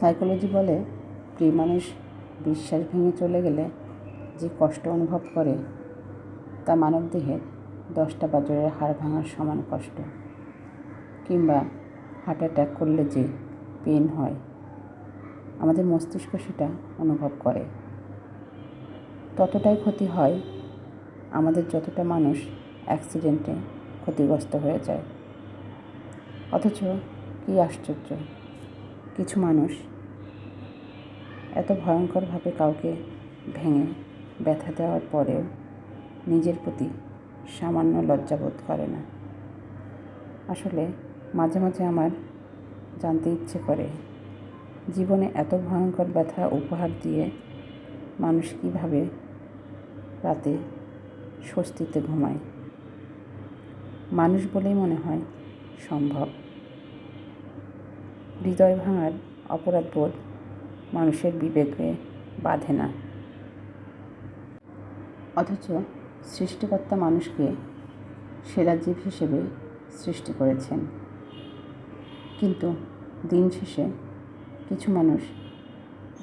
Psychology বলে, প্রিয় মানুষ বিশ্বাস ভেঙে চলে গেলে যে কষ্ট অনুভব করে তা মানবদেহের দশটা বাজারের হাড় ভাঙার সমান কষ্ট। কিংবা হার্ট অ্যাটাক করলে যে পেন হয়, আমাদের মস্তিষ্ক সেটা অনুভব করে। ততটাই ক্ষতি হয় আমাদের যতটা মানুষ অ্যাক্সিডেন্টে ক্ষতিগ্রস্ত হয়ে যায়। অথচ কী আশ্চর্য! কিছু মানুষ এত ভয়ঙ্করভাবে কাউকে ভেঙে ব্যথা দেওয়ার পরেও নিজের প্রতি সামান্য লজ্জাবোধ করে না। আসলে মাঝে মাঝে আমার জানতে ইচ্ছে করে, জীবনে এত ভয়ঙ্কর ব্যথা উপহার দিয়ে মানুষ কীভাবে রাতে স্বস্তিতে ঘুমায়? মানুষ বলেই মনে হয় সম্ভব। হৃদয় ভাঙার অপরাধবোধ মানুষের বিবেকে বাঁধে না। অথচ সৃষ্টিকর্তা মানুষকে সেরা জীব হিসেবে সৃষ্টি করেছেন। কিন্তু দিন শেষে কিছু মানুষ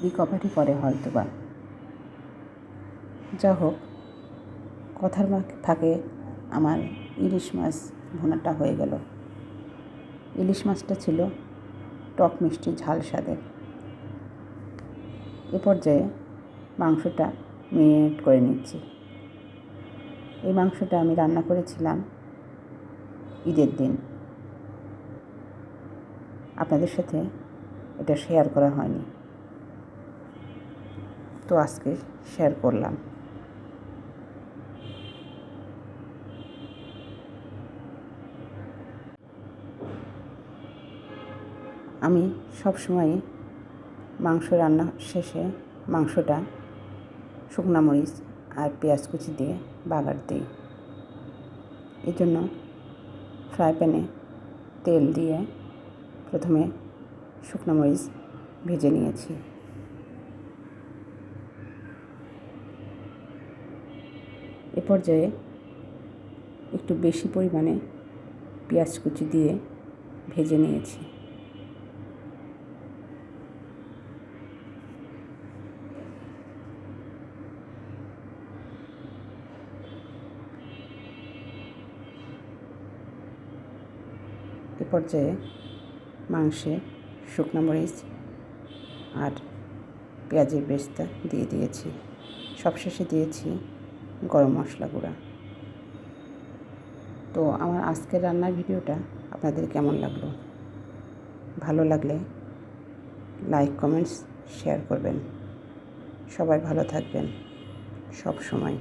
রিকভারি করে হয়তো বা যা হোক, কথার ফাঁকে আমার ইলিশ মাছ ভুনাটা হয়ে গেল। ইলিশ মাছটা ছিল টক মিষ্টি ঝাল স্বাদের। এ পর্যায়ে মাংসটা মেরিনেট করে নিচ্ছি। এই মাংসটা আমি রান্না করেছিলাম ঈদের দিন। আপনাদের সাথে এটা শেয়ার করা হয়নি। তো আজকে শেয়ার করলাম। আমি সবসময় মাংস রান্না শেষে মাংসটা শুকনা মরিচ আর পেঁয়াজ কুচি দিয়ে বাগার দিই। এই জন্য ফ্রাই প্যানে তেল দিয়ে প্রথমে শুকনো মরিচ ভেজে নিয়েছি। এ পর্যায়ে একটু বেশি পরিমাণে পেঁয়াজ কুচি দিয়ে ভেজে নিয়েছি। এ পর্যায়ে মাংসে শুকনো মরিচ আর পেঁয়াজের বেস্তা দিয়ে দিয়েছি। সবশেষে দিয়েছি গরম মশলা গুঁড়া। তো আমার আজকের রান্নার ভিডিওটা আপনাদের কেমন লাগল? ভালো লাগলে লাইক, কমেন্টস, শেয়ার করবেন। সবাই ভালো থাকবেন সব সময়।